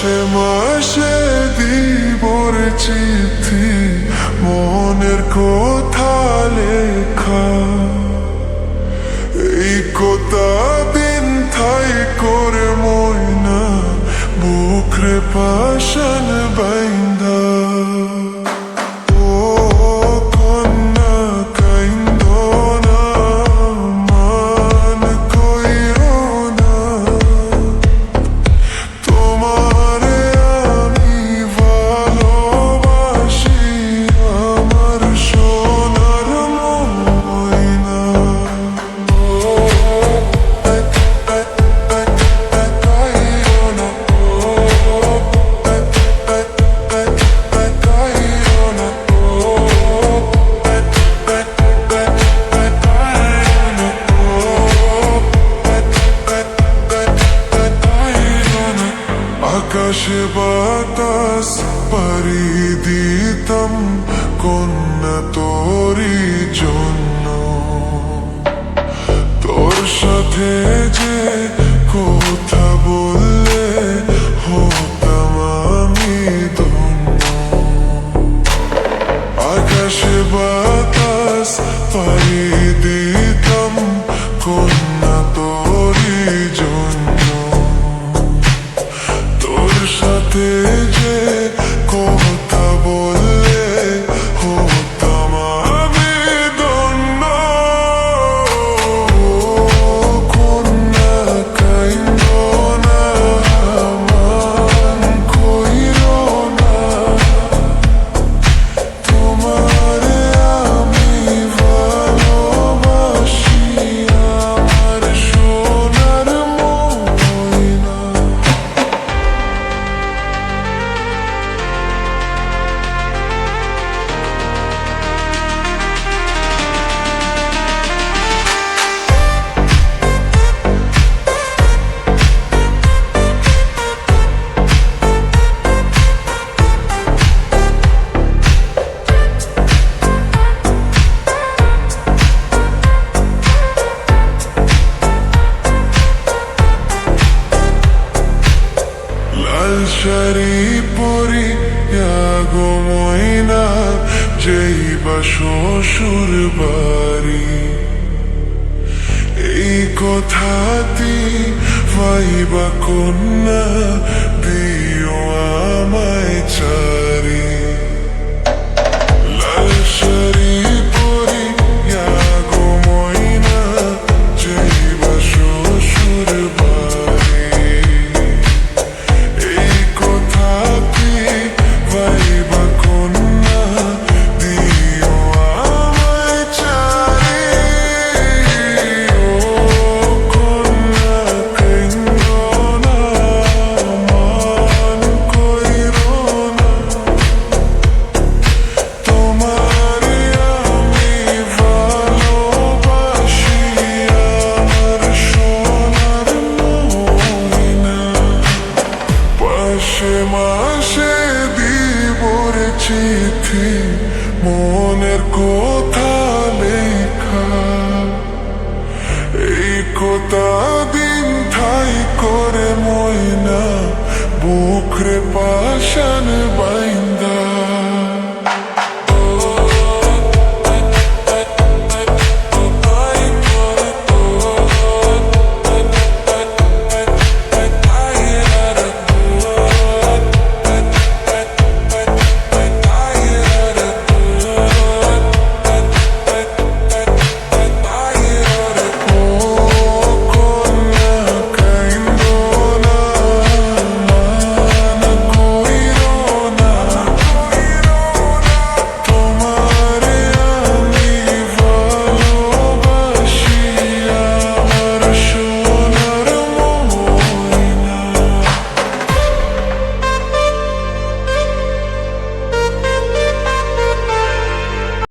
মাসে মাসে দিবরছি আকাশে বাতাস পারি দিতাম কন্যা জন্য। তোর সাথে বাসারি পরি ময়না যেই বা শ্বশুর বাড়ি। এই কথাটি ভাইবা কন্যা দিও আমায় পাশান